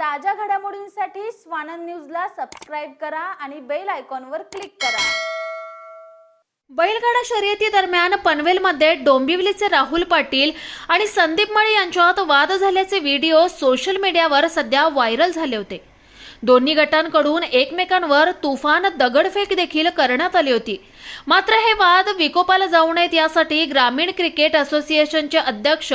ताज्या घडामोडींसाठी स्वानंद न्यूजला सबस्क्राईब करा आणि बेल आयकॉनवर क्लिक करा. बैलगाडा शर्यती दरम्यान पनवेलमध्ये डोंबिवलीचे राहुल पाटील आणि संदीप माळी यांच्यात वाद झाल्याचे व्हिडिओ सोशल मीडियावर सध्या व्हायरल झाले होते. दोन्ही गटांकडून एकमेकांवर तुफान दगडफेक देखील करण्यात आली होती. मात्र हे वाद विकोपाला जाऊ नयेत यासाठी ग्रामीण क्रिकेट असोसिएशनचे अध्यक्ष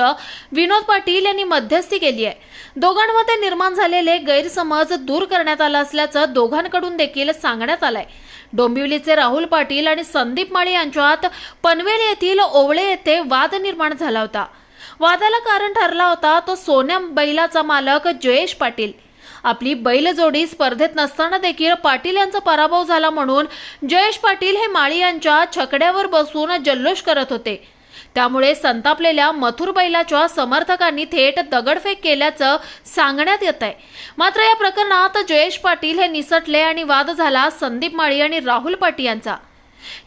विनोद पाटील यांनी मध्यस्थी केली आहे. दोघांमध्ये निर्माण झालेले गैरसमज दूर करण्यात आला असल्याचं दोघांकडून देखील सांगण्यात आलंय. डोंबिवलीचे राहुल पाटील आणि संदीप माळी यांच्यात पनवेल येथील ओवळे येथे वाद निर्माण झाला होता. वादाला कारण ठरला होता तो सोन्या बैलाचा मालक जयेश पाटील. आपली बैलजोडी स्पर्धेत नसताना देखील पाटील यांचा पराभव झाला म्हणून जयेश पाटील हे माळी यांच्या छकड्यावर बसून जल्लोष करत होते. त्यामुळे संतापलेल्या मथुर बैलाच्या समर्थकांनी थेट दगडफेक केल्याचं सांगण्यात येत आहे मात्र या प्रकरणात जयेश पाटील हे निसटले आणि वाद झाला संदीप माळी आणि राहुल पाटील यांचा.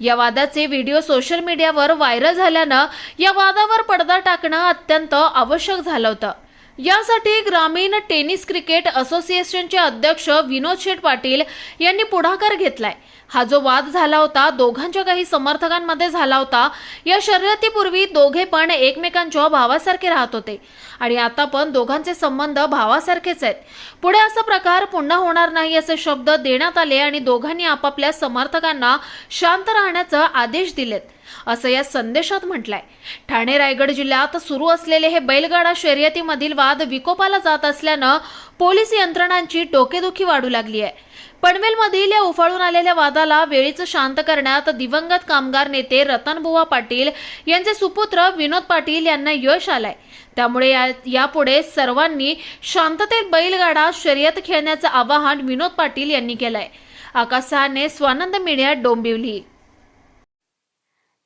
या वादाचे व्हिडिओ सोशल मीडियावर व्हायरल झाल्यानं या वादावर पडदा टाकणं अत्यंत आवश्यक झालं होतं. यासाठी ग्रामीण टेनिस क्रिकेट असोसिएशनचे अध्यक्ष विनोद शेठ पाटील यांनी पुढाकार घेतलाय. हा जो वाद झाला होता दोघांच्या काही समर्थकांमध्ये झाला होता या शर्यतीपूर्वी दोघे पण एकमेकांच्या भावासारखे राहत होते. आणि आता पण दोघांचे संबंध भावासारखेच आहेत. पुढे असा प्रकार पुन्हा होणार नाही असे शब्द देण्यात आले आणि दोघांनी आपापल्या समर्थकांना शांत राहण्याचा आदेश दिलेत. असं या संदेशात म्हटलंय. ठाणे रायगड जिल्ह्यात सुरू असलेले हे बैलगाडा शर्यतीमधील वाद विकोपाला जात असल्यानं पोलीस यंत्रणांची डोकेदुखी वाढू लागली आहे. पनवेलमधील या उफाळून आलेल्या वादाला वेळीच शांत करण्यात दिवंगत कामगार नेते रतनबुवा पाटील यांचे सुपुत्र विनोद पाटील यांना यश आलंय. त्यामुळे या यापुढे सर्वांनी शांततेत बैलगाडा शर्यत खेळण्याचं आवाहन विनोद पाटील यांनी केलंय. आकाश सहाने स्वानंद मीडिया डोंबिवली.